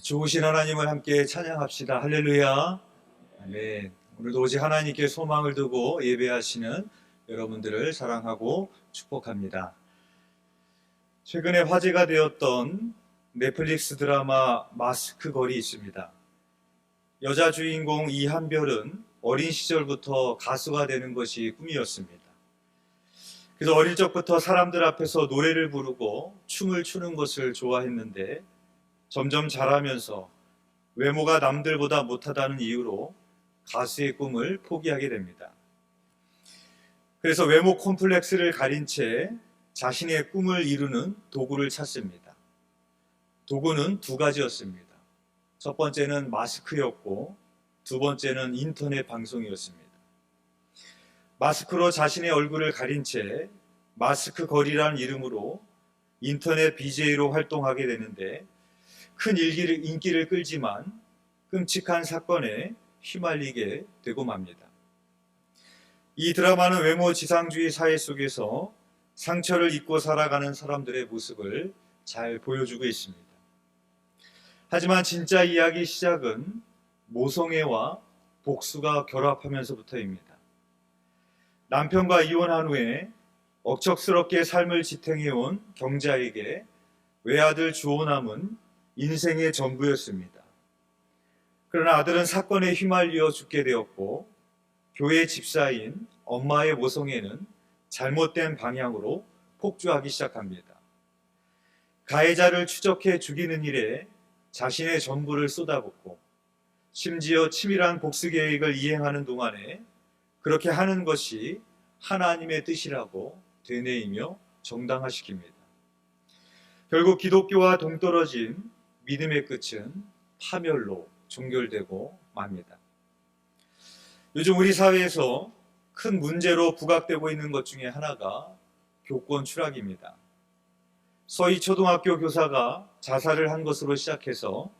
좋으신 하나님을 함께 찬양합시다. 할렐루야. 아멘. 오늘도 오직 하나님께 소망을 두고 예배하시는 여러분들을 사랑하고 축복합니다. 최근에 화제가 되었던 넷플릭스 드라마 마스크 걸이 있습니다. 여자 주인공 이한별은 어린 시절부터 가수가 되는 것이 꿈이었습니다. 그래서 어릴 적부터 사람들 앞에서 노래를 부르고 춤을 추는 것을 좋아했는데 점점 자라면서 외모가 남들보다 못하다는 이유로 가수의 꿈을 포기하게 됩니다. 그래서 외모 콤플렉스를 가린 채 자신의 꿈을 이루는 도구를 찾습니다. 도구는 두 가지였습니다. 첫 번째는 마스크였고 두 번째는 인터넷 방송이었습니다. 마스크로 자신의 얼굴을 가린 채 마스크 거리라는 이름으로 인터넷 BJ로 활동하게 되는데 큰 일기를, 인기를 끌지만 끔찍한 사건에 휘말리게 되고 맙니다. 이 드라마는 외모 지상주의 사회 속에서 상처를 입고 살아가는 사람들의 모습을 잘 보여주고 있습니다. 하지만 진짜 이야기 시작은 모성애와 복수가 결합하면서부터입니다. 남편과 이혼한 후에 억척스럽게 삶을 지탱해온 경자에게 외아들 주호남은 인생의 전부였습니다. 그러나 아들은 사건에 휘말려 죽게 되었고 교회 집사인 엄마의 모성애는 잘못된 방향으로 폭주하기 시작합니다. 가해자를 추적해 죽이는 일에 자신의 전부를 쏟아붓고 심지어 치밀한 복수 계획을 이행하는 동안에 그렇게 하는 것이 하나님의 뜻이라고 되뇌이며 정당화시킵니다. 결국 기독교와 동떨어진 믿음의 끝은 파멸로 종결되고 맙니다. 요즘 우리 사회에서 큰 문제로 부각되고 있는 것 중에 하나가 교권 추락입니다. 서희 초등학교 교사가 자살을 한 것으로 시작해서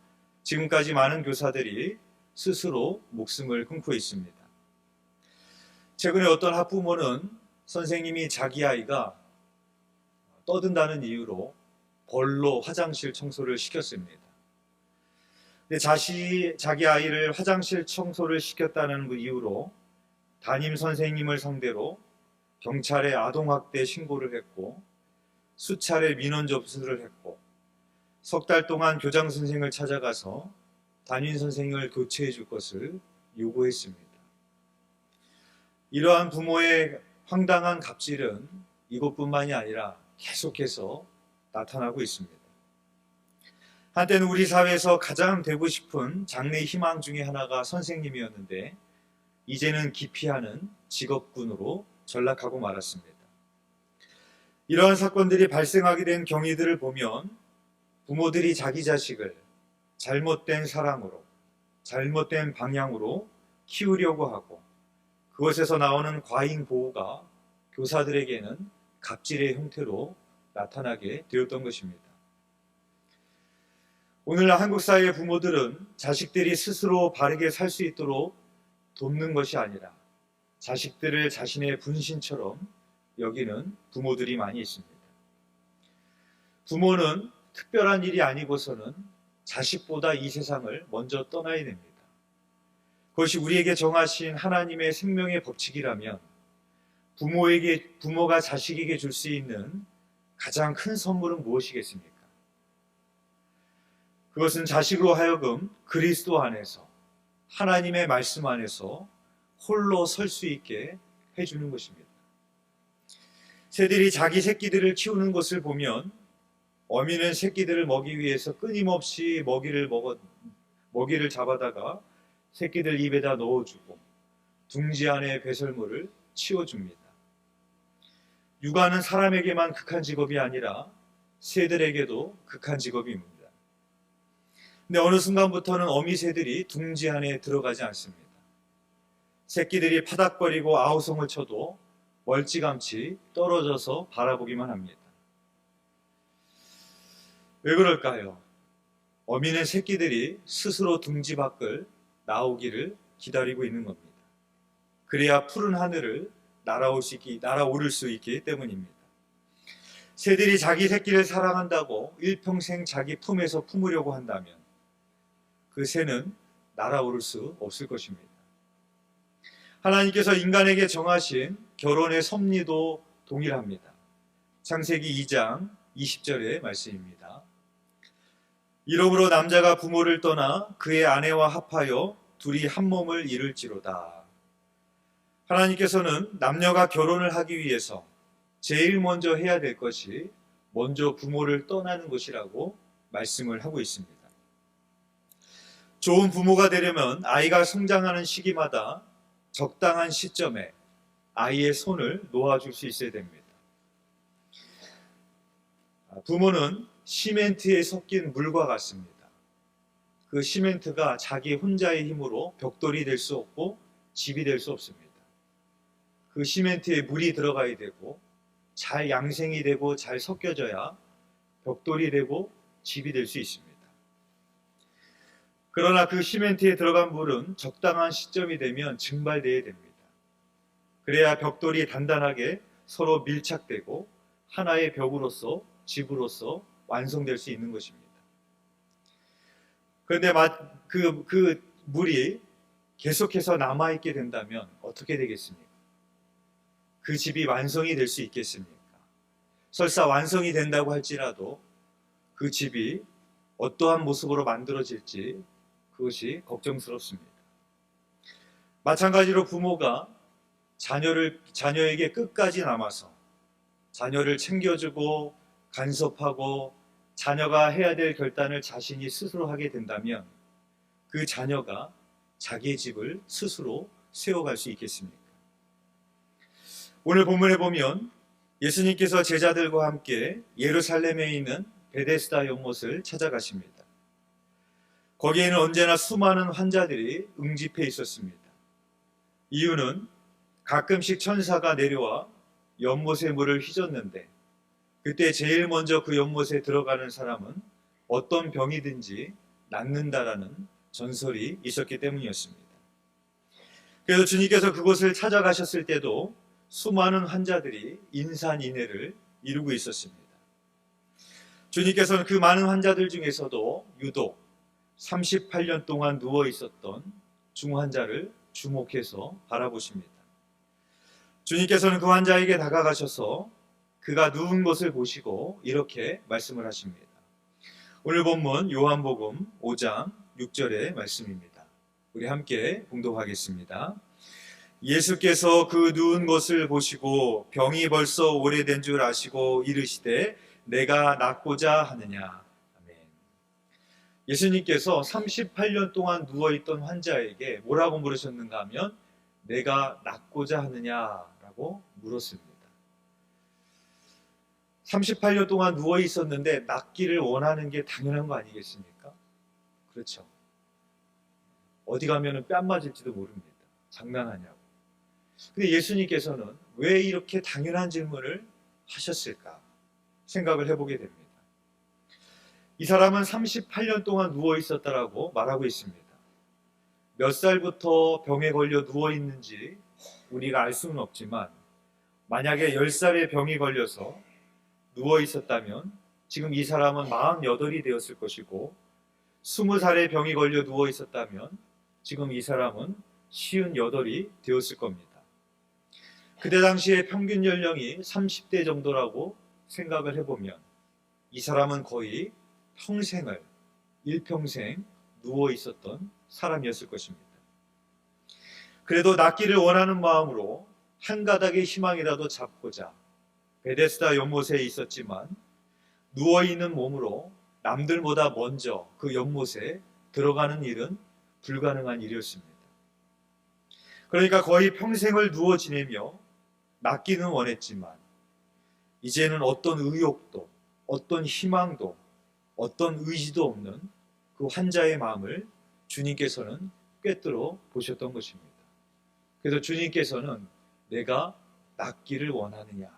지금까지 많은 교사들이 스스로 목숨을 끊고 있습니다. 최근에 어떤 학부모는 선생님이 자기 아이가 떠든다는 이유로 벌로 화장실 청소를 시켰습니다. 근데 자시, 자기 아이를 화장실 청소를 시켰다는 그 이유로 담임 선생님을 상대로 경찰에 아동학대 신고를 했고 수차례 민원 접수를 했고 석 달 동안 교장 선생을 찾아가서 담임 선생을 교체해 줄 것을 요구했습니다. 이러한 부모의 황당한 갑질은 이곳뿐만이 아니라 계속해서 나타나고 있습니다. 한때는 우리 사회에서 가장 되고 싶은 장래의 희망 중에 하나가 선생님이었는데 이제는 기피하는 직업군으로 전락하고 말았습니다. 이러한 사건들이 발생하게 된 경위들을 보면 부모들이 자기 자식을 잘못된 사랑으로, 잘못된 방향으로 키우려고 하고 그것에서 나오는 과잉 보호가 교사들에게는 갑질의 형태로 나타나게 되었던 것입니다. 오늘날 한국 사회의 부모들은 자식들이 스스로 바르게 살 수 있도록 돕는 것이 아니라 자식들을 자신의 분신처럼 여기는 부모들이 많이 있습니다. 부모는 특별한 일이 아니고서는 자식보다 이 세상을 먼저 떠나야 됩니다. 그것이 우리에게 정하신 하나님의 생명의 법칙이라면 부모에게 부모가 자식에게 줄 수 있는 가장 큰 선물은 무엇이겠습니까? 그것은 자식으로 하여금 그리스도 안에서 하나님의 말씀 안에서 홀로 설 수 있게 해주는 것입니다. 새들이 자기 새끼들을 키우는 것을 보면 어미는 새끼들을 먹이 위해서 끊임없이 먹이를 먹어 먹이를 잡아다가 새끼들 입에다 넣어주고 둥지 안에 배설물을 치워줍니다. 육아는 사람에게만 극한 직업이 아니라 새들에게도 극한 직업입니다. 근데 어느 순간부터는 어미 새들이 둥지 안에 들어가지 않습니다. 새끼들이 파닥거리고 아우성을 쳐도 멀찌감치 떨어져서 바라보기만 합니다. 왜 그럴까요? 어미는 새끼들이 스스로 둥지 밖을 나오기를 기다리고 있는 겁니다. 그래야 푸른 하늘을 있기, 날아오를 수 있기 때문입니다. 새들이 자기 새끼를 사랑한다고 일평생 자기 품에서 품으려고 한다면 그 새는 날아오를 수 없을 것입니다. 하나님께서 인간에게 정하신 결혼의 섭리도 동일합니다. 창세기 2장 20절의 말씀입니다. 이러므로 남자가 부모를 떠나 그의 아내와 합하여 둘이 한 몸을 이룰지로다. 하나님께서는 남녀가 결혼을 하기 위해서 제일 먼저 해야 될 것이 먼저 부모를 떠나는 것이라고 말씀을 하고 있습니다. 좋은 부모가 되려면 아이가 성장하는 시기마다 적당한 시점에 아이의 손을 놓아줄 수 있어야 됩니다. 부모는 시멘트에 섞인 물과 같습니다. 그 시멘트가 자기 혼자의 힘으로 벽돌이 될 수 없고 집이 될 수 없습니다. 그 시멘트에 물이 들어가야 되고 잘 양생이 되고 잘 섞여져야 벽돌이 되고 집이 될 수 있습니다. 그러나 그 시멘트에 들어간 물은 적당한 시점이 되면 증발되어야 됩니다. 그래야 벽돌이 단단하게 서로 밀착되고 하나의 벽으로서 집으로서 완성될 수 있는 것입니다. 그런데 그, 그 물이 계속해서 남아있게 된다면 어떻게 되겠습니까? 그 집이 완성이 될 수 있겠습니까? 설사 완성이 된다고 할지라도 그 집이 어떠한 모습으로 만들어질지 그것이 걱정스럽습니다. 마찬가지로 부모가 자녀를 자녀에게 끝까지 남아서 자녀를 챙겨주고 간섭하고 자녀가 해야 될 결단을 자신이 스스로 하게 된다면 그 자녀가 자기의 집을 스스로 세워갈 수 있겠습니까? 오늘 본문에 보면 예수님께서 제자들과 함께 예루살렘에 있는 베데스다 연못을 찾아가십니다. 거기에는 언제나 수많은 환자들이 응집해 있었습니다. 이유는 가끔씩 천사가 내려와 연못의 물을 휘젓는데 그때 제일 먼저 그 연못에 들어가는 사람은 어떤 병이든지 낫는다라는 전설이 있었기 때문이었습니다. 그래서 주님께서 그곳을 찾아가셨을 때도 수많은 환자들이 인산인해를 이루고 있었습니다. 주님께서는 그 많은 환자들 중에서도 유독 38년 동안 누워 있었던 중환자를 주목해서 바라보십니다. 주님께서는 그 환자에게 다가가셔서 그가 누운 것을 보시고 이렇게 말씀을 하십니다. 오늘 본문 요한복음 5장 6절의 말씀입니다. 우리 함께 봉독하겠습니다. 예수께서 그 누운 것을 보시고 병이 벌써 오래된 줄 아시고 이르시되 내가 낫고자 하느냐. 아멘. 예수님께서 38년 동안 누워있던 환자에게 뭐라고 물으셨는가 하면 내가 낫고자 하느냐라고 물었습니다. 38년 동안 누워 있었는데 낫기를 원하는 게 당연한 거 아니겠습니까? 그렇죠. 어디 가면은 뺨 맞을지도 모릅니다. 장난하냐고. 근데 예수님께서는 왜 이렇게 당연한 질문을 하셨을까 생각을 해보게 됩니다. 이 사람은 38년 동안 누워 있었다라고 말하고 있습니다. 몇 살부터 병에 걸려 누워 있는지 우리가 알 수는 없지만 만약에 10살의 병이 걸려서 누워 있었다면 지금 이 사람은 48이 되었을 것이고 20살의 병이 걸려 누워 있었다면 지금 이 사람은 58이 되었을 겁니다. 그때 당시에 평균 연령이 30대 정도라고 생각을 해보면 이 사람은 거의 평생을 일평생 누워 있었던 사람이었을 것입니다. 그래도 낫기를 원하는 마음으로 한 가닥의 희망이라도 잡고자 베데스다 연못에 있었지만 누워 있는 몸으로 남들보다 먼저 그 연못에 들어가는 일은 불가능한 일이었습니다. 그러니까 거의 평생을 누워 지내며 낫기는 원했지만 이제는 어떤 의욕도 어떤 희망도 어떤 의지도 없는 그 환자의 마음을 주님께서는 꿰뚫어 보셨던 것입니다. 그래서 주님께서는 내가 낫기를 원하느냐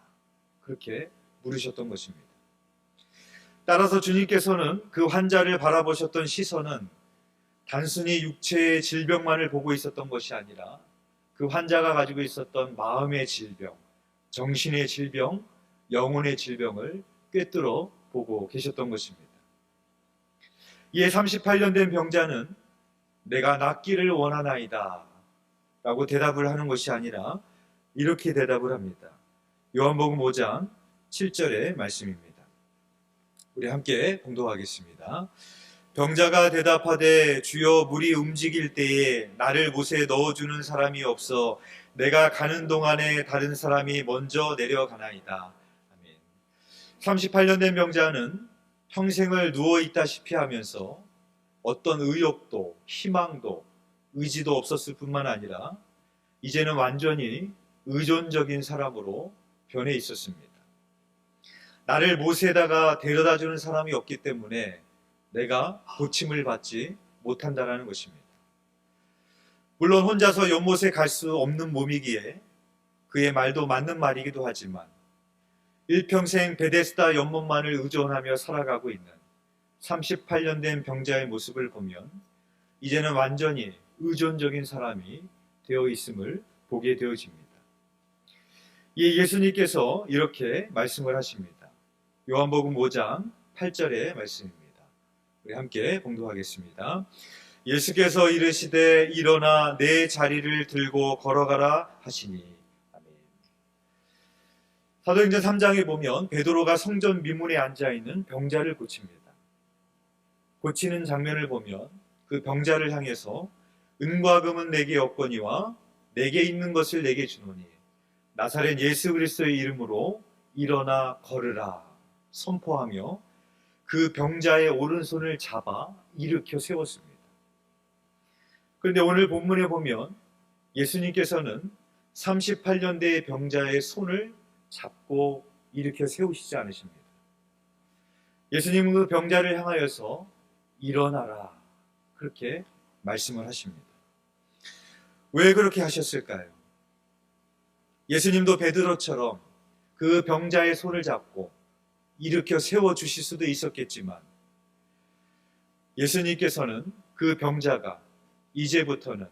그렇게 물으셨던 것입니다. 따라서 주님께서는 그 환자를 바라보셨던 시선은 단순히 육체의 질병만을 보고 있었던 것이 아니라 그 환자가 가지고 있었던 마음의 질병, 정신의 질병, 영혼의 질병을 꿰뚫어 보고 계셨던 것입니다. 이에 38년 된 병자는 내가 낫기를 원하나이다. 라고 대답을 하는 것이 아니라 이렇게 대답을 합니다. 요한복음 5장 7절의 말씀입니다. 우리 함께 봉독하겠습니다. 병자가 대답하되 주여 물이 움직일 때에 나를 못에 넣어주는 사람이 없어 내가 가는 동안에 다른 사람이 먼저 내려가나이다. 아멘. 38년 된 병자는 평생을 누워 있다시피 하면서 어떤 의욕도 희망도 의지도 없었을 뿐만 아니라 이제는 완전히 의존적인 사람으로 변해 있었습니다. 나를 못에다가 데려다 주는 사람이 없기 때문에 내가 고침을 받지 못한다라는 것입니다. 물론 혼자서 연못에 갈 수 없는 몸이기에 그의 말도 맞는 말이기도 하지만 일평생 베데스다 연못만을 의존하며 살아가고 있는 38년 된 병자의 모습을 보면 이제는 완전히 의존적인 사람이 되어 있음을 보게 되어집니다. 이 예수님께서 이렇게 말씀을 하십니다. 요한복음 5장 8절의 말씀입니다. 우리 함께 공독하겠습니다. 예수께서 이르시되 일어나 내 자리를 들고 걸어가라 하시니 아멘. 사도행전 3장에 보면 베드로가 성전 민문에 앉아 있는 병자를 고칩니다. 고치는 장면을 보면 그 병자를 향해서 은과 금은 내게 없거니와 내게 있는 것을 내게 주노니 나사렛 예수 그리스도의 이름으로 일어나 걸으라 선포하며 그 병자의 오른손을 잡아 일으켜 세웠습니다. 그런데 오늘 본문에 보면 예수님께서는 38년대의 병자의 손을 잡고 일으켜 세우시지 않으십니다. 예수님은 그 병자를 향하여서 일어나라 그렇게 말씀을 하십니다. 왜 그렇게 하셨을까요? 예수님도 베드로처럼 그 병자의 손을 잡고 일으켜 세워 주실 수도 있었겠지만 예수님께서는 그 병자가 이제부터는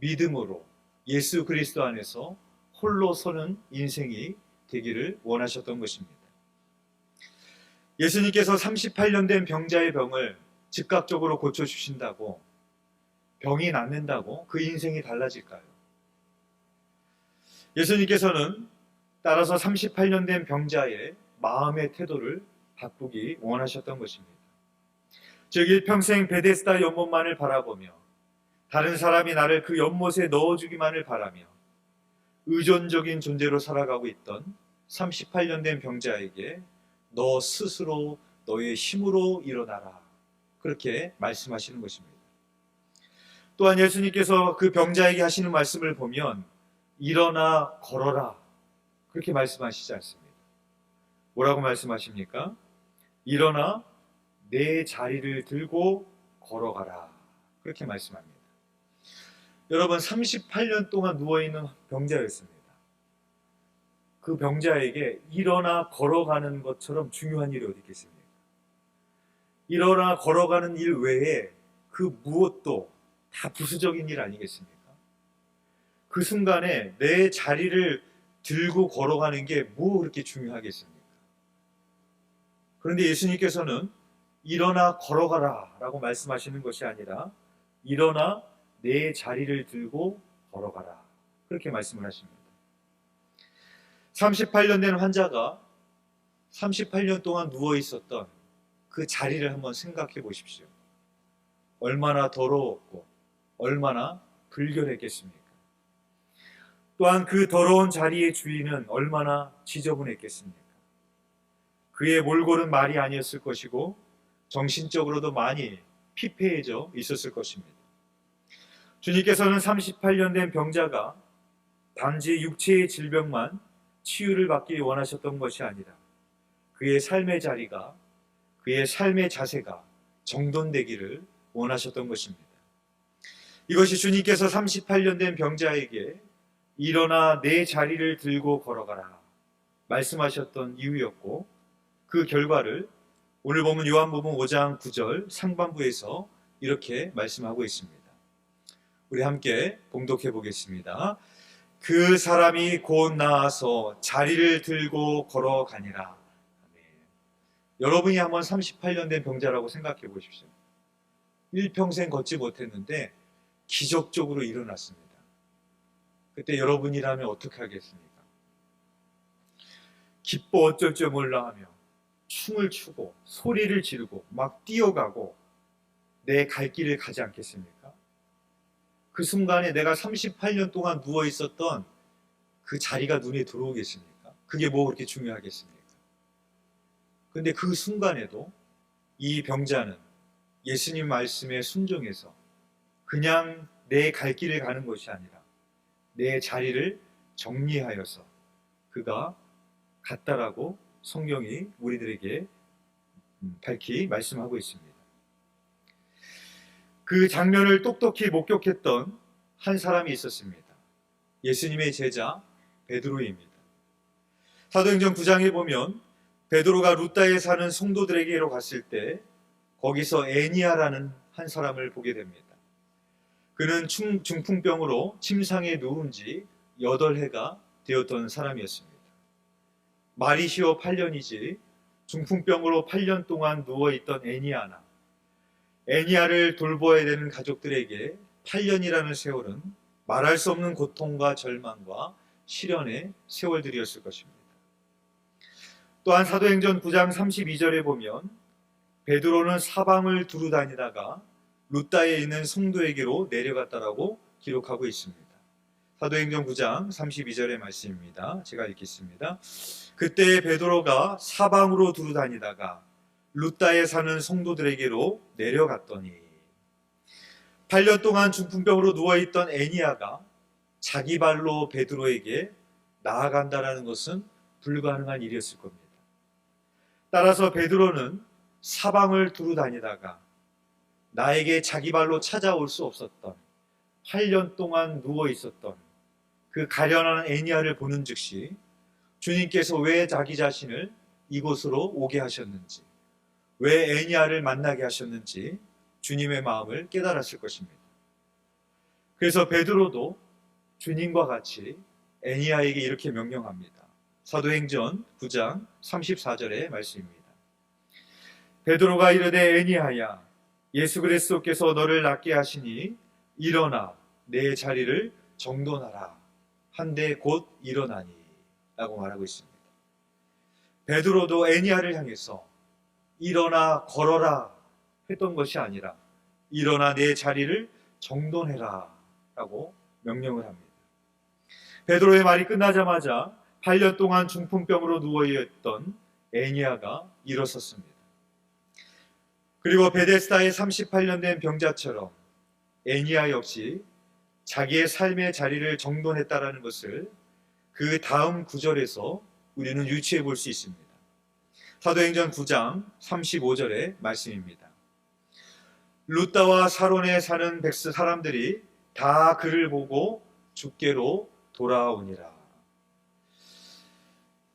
믿음으로 예수 그리스도 안에서 홀로 서는 인생이 되기를 원하셨던 것입니다. 예수님께서 38년 된 병자의 병을 즉각적으로 고쳐주신다고 병이 낫는다고 그 인생이 달라질까요? 예수님께서는 따라서 38년 된 병자의 마음의 태도를 바꾸기 원하셨던 것입니다. 즉 일평생 베데스다 연못만을 바라보며 다른 사람이 나를 그 연못에 넣어주기만을 바라며 의존적인 존재로 살아가고 있던 38년 된 병자에게 너 스스로 너의 힘으로 일어나라. 그렇게 말씀하시는 것입니다. 또한 예수님께서 그 병자에게 하시는 말씀을 보면 일어나 걸어라. 그렇게 말씀하시지 않습니다. 뭐라고 말씀하십니까? 일어나 내 자리를 들고 걸어가라. 그렇게 말씀합니다. 여러분 38년 동안 누워 있는 병자였습니다. 그 병자에게 일어나 걸어가는 것처럼 중요한 일이 어디 있겠습니까? 일어나 걸어가는 일 외에 그 무엇도 다 부수적인 일 아니겠습니까? 그 순간에 내 자리를 들고 걸어가는 게 뭐 그렇게 중요하겠습니까? 그런데 예수님께서는 일어나 걸어가라 라고 말씀하시는 것이 아니라 일어나 내 자리를 들고 걸어가라. 그렇게 말씀을 하십니다. 38년 된 환자가 38년 동안 누워 있었던 그 자리를 한번 생각해 보십시오. 얼마나 더러웠고 얼마나 불결했겠습니까? 또한 그 더러운 자리의 주인은 얼마나 지저분했겠습니까? 그의 몰골은 말이 아니었을 것이고 정신적으로도 많이 피폐해져 있었을 것입니다. 주님께서는 38년 된 병자가 단지 육체의 질병만 치유를 받기 원하셨던 것이 아니라 그의 삶의 자리가 그의 삶의 자세가 정돈되기를 원하셨던 것입니다. 이것이 주님께서 38년 된 병자에게 일어나 내 자리를 들고 걸어가라 말씀하셨던 이유였고 그 결과를 오늘 보면 요한복음 5장 9절 상반부에서 이렇게 말씀하고 있습니다. 우리 함께 봉독해 보겠습니다. 그 사람이 곧 나와서 자리를 들고 걸어가니라. 여러분이 한번 38년 된 병자라고 생각해 보십시오. 일평생 걷지 못했는데 기적적으로 일어났습니다. 그때 여러분이라면 어떻게 하겠습니까? 기뻐 어쩔 줄 몰라 하며 춤을 추고 소리를 지르고 막 뛰어가고 내 갈 길을 가지 않겠습니까? 그 순간에 내가 38년 동안 누워 있었던 그 자리가 눈에 들어오겠습니까? 그게 뭐 그렇게 중요하겠습니까? 근데 그 순간에도 이 병자는 예수님 말씀에 순종해서 그냥 내 갈 길을 가는 것이 아니라 내 자리를 정리하여서 그가 갔다라고 성경이 우리들에게 음, 밝히 말씀하고 있습니다. 그 장면을 똑똑히 목격했던 한 사람이 있었습니다. 예수님의 제자 베드로입니다. 사도행전 9장에 보면 베드로가 루다에 사는 성도들에게로 갔을 때 거기서 애니아라는 한 사람을 보게 됩니다. 그는 중, 중풍병으로 침상에 누운 지 8해가 되었던 사람이었습니다. 말이 쉬워 8년이지 중풍병으로 8년 동안 누워있던 애니아나 애니아를 돌보아야 되는 가족들에게 8년이라는 세월은 말할 수 없는 고통과 절망과 시련의 세월들이었을 것입니다. 또한 사도행전 9장 32절에 보면 베드로는 사방을 두루 다니다가 루다에 있는 성도에게로 내려갔다라고 기록하고 있습니다. 사도행전 9장 32절의 말씀입니다. 제가 읽겠습니다. 그때 베드로가 사방으로 두루 다니다가 루다에 사는 성도들에게로 내려갔더니 8년 동안 중풍병으로 누워있던 애니아가 자기 발로 베드로에게 나아간다라는 것은 불가능한 일이었을 겁니다. 따라서 베드로는 사방을 두루 다니다가 나에게 자기 발로 찾아올 수 없었던 8년 동안 누워 있었던 그 가련한 애니아를 보는 즉시 주님께서 왜 자기 자신을 이곳으로 오게 하셨는지 왜 애니아를 만나게 하셨는지 주님의 마음을 깨달았을 것입니다. 그래서 베드로도 주님과 같이 애니아에게 이렇게 명령합니다. 사도행전 9장 34절의 말씀입니다. 베드로가 이르되 애니아야 예수 그리스도께서 너를 낫게 하시니 일어나 내 자리를 정돈하라 한데 곧 일어나니 라고 말하고 있습니다. 베드로도 애니아를 향해서 일어나 걸어라 했던 것이 아니라 일어나 내 자리를 정돈해라 라고 명령을 합니다. 베드로의 말이 끝나자마자 8년 동안 중풍병으로 누워 있던 애니아가 일어섰습니다. 그리고 베데스다의 38년 된 병자처럼 애니아 역시 자기의 삶의 자리를 정돈했다라는 것을 그 다음 구절에서 우리는 유추해 볼 수 있습니다. 사도행전 9장 35절의 말씀입니다. 루다와 사론에 사는 백스 사람들이 다 그를 보고 주께로 돌아오니라.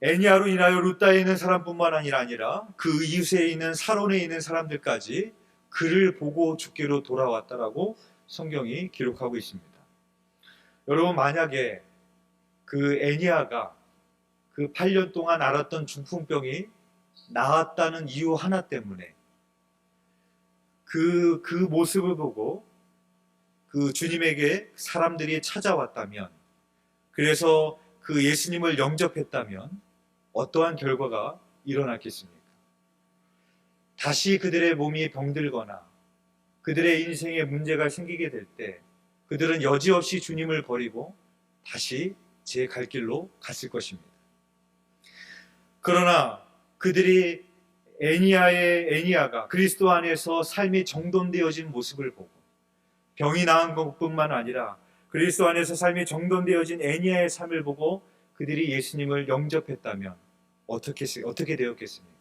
애니아로 인하여 루다에 있는 사람뿐만 아니라 그 이웃에 있는 사론에 있는 사람들까지 그를 보고 주께로 돌아왔다라고 성경이 기록하고 있습니다. 여러분 만약에 그 애니아가 그 8년 동안 앓았던 중풍병이 나았다는 이유 하나 때문에 그, 그 모습을 보고 그 주님에게 사람들이 찾아왔다면 그래서 그 예수님을 영접했다면 어떠한 결과가 일어났겠습니까? 다시 그들의 몸이 병들거나 그들의 인생에 문제가 생기게 될 때 그들은 여지없이 주님을 버리고 다시 제 갈 길로 갔을 것입니다. 그러나 그들이 애니아의 애니아가 그리스도 안에서 삶이 정돈되어진 모습을 보고 병이 나은 것뿐만 아니라 그리스도 안에서 삶이 정돈되어진 애니아의 삶을 보고 그들이 예수님을 영접했다면 어떻게 어떻게 되었겠습니까?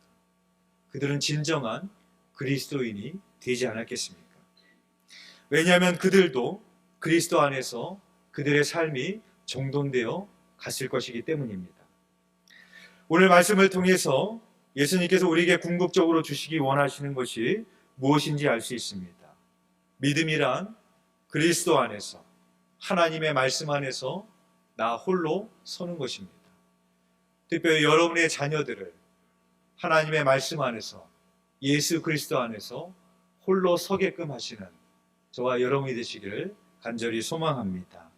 그들은 진정한 그리스도인이 되지 않았겠습니까? 왜냐하면 그들도 그리스도 안에서 그들의 삶이 정돈되어 갔을 것이기 때문입니다. 오늘 말씀을 통해서 예수님께서 우리에게 궁극적으로 주시기 원하시는 것이 무엇인지 알 수 있습니다. 믿음이란 그리스도 안에서 하나님의 말씀 안에서 나 홀로 서는 것입니다. 특별히 여러분의 자녀들을 하나님의 말씀 안에서 예수 그리스도 안에서 홀로 서게끔 하시는 저와 여러분이 되시기를 간절히 소망합니다.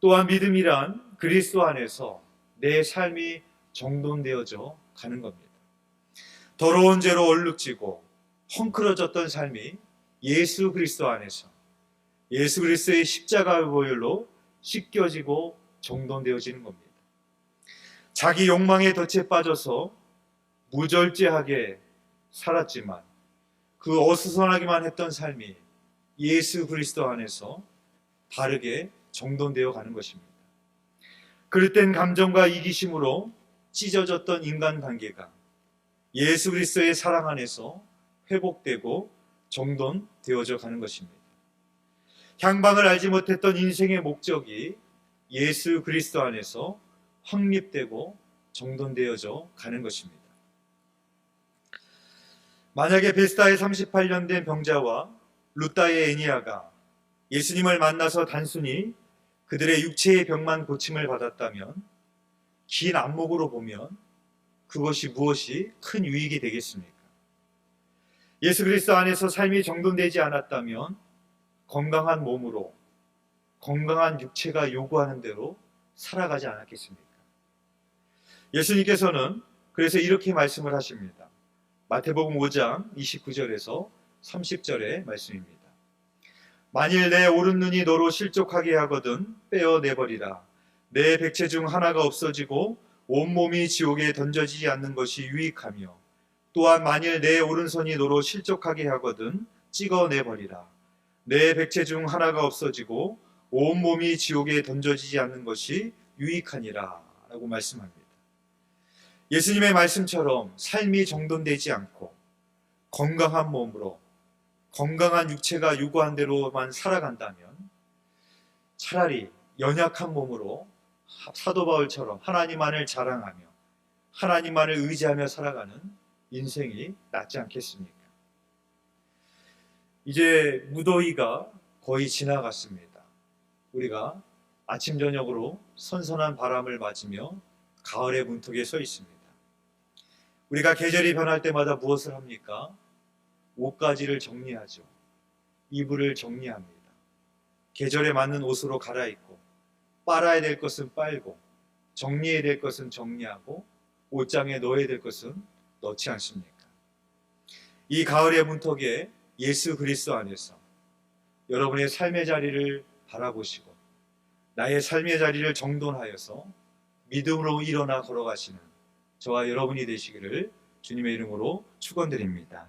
또한 믿음이란 그리스도 안에서 내 삶이 정돈되어져 가는 겁니다. 더러운 죄로 얼룩지고 헝클어졌던 삶이 예수 그리스도 안에서 예수 그리스도의 십자가의 보혈로 씻겨지고 정돈되어지는 겁니다. 자기 욕망의 덫에 빠져서 무절제하게 살았지만 그 어수선하기만 했던 삶이 예수 그리스도 안에서 바르게 정돈되어 가는 것입니다. 땐 감정과 이기심으로 찢어졌던 인간관계가 예수 그리스도의 사랑 안에서 회복되고 정돈되어져 가는 것입니다. 향방을 알지 못했던 인생의 목적이 예수 그리스도 안에서 확립되고 정돈되어져 가는 것입니다. 만약에 베스다의 38년 된 병자와 루따의 애니아가 예수님을 만나서 단순히 그들의 육체의 병만 고침을 받았다면 긴 안목으로 보면 그것이 무엇이 큰 유익이 되겠습니까? 예수 그리스도 안에서 삶이 정돈되지 않았다면 건강한 몸으로 건강한 육체가 요구하는 대로 살아가지 않았겠습니까? 예수님께서는 그래서 이렇게 말씀을 하십니다. 마태복음 5장 29절에서 30절의 말씀입니다. 만일 내 오른 눈이 너로 실족하게 하거든 빼어내버리라. 내 백체 중 하나가 없어지고 온몸이 지옥에 던져지지 않는 것이 유익하며 또한 만일 내 오른손이 너로 실족하게 하거든 찍어내버리라. 내 백체 중 하나가 없어지고 온몸이 지옥에 던져지지 않는 것이 유익하니라 라고 말씀합니다. 예수님의 말씀처럼 삶이 정돈되지 않고 건강한 몸으로 건강한 육체가 요구한 대로만 살아간다면 차라리 연약한 몸으로 사도 바울처럼 하나님만을 자랑하며 하나님만을 의지하며 살아가는 인생이 낫지 않겠습니까? 이제 무더위가 거의 지나갔습니다. 우리가 아침 저녁으로 선선한 바람을 맞으며 가을의 문턱에 서 있습니다. 우리가 계절이 변할 때마다 무엇을 합니까? 옷가지를 정리하죠. 이불을 정리합니다. 계절에 맞는 옷으로 갈아입고 빨아야 될 것은 빨고 정리해야 될 것은 정리하고 옷장에 넣어야 될 것은 넣지 않습니까? 이 가을의 문턱에 예수 그리스도 안에서 여러분의 삶의 자리를 바라보시고 나의 삶의 자리를 정돈하여서 믿음으로 일어나 걸어가시는 저와 여러분이 되시기를 주님의 이름으로 축원드립니다.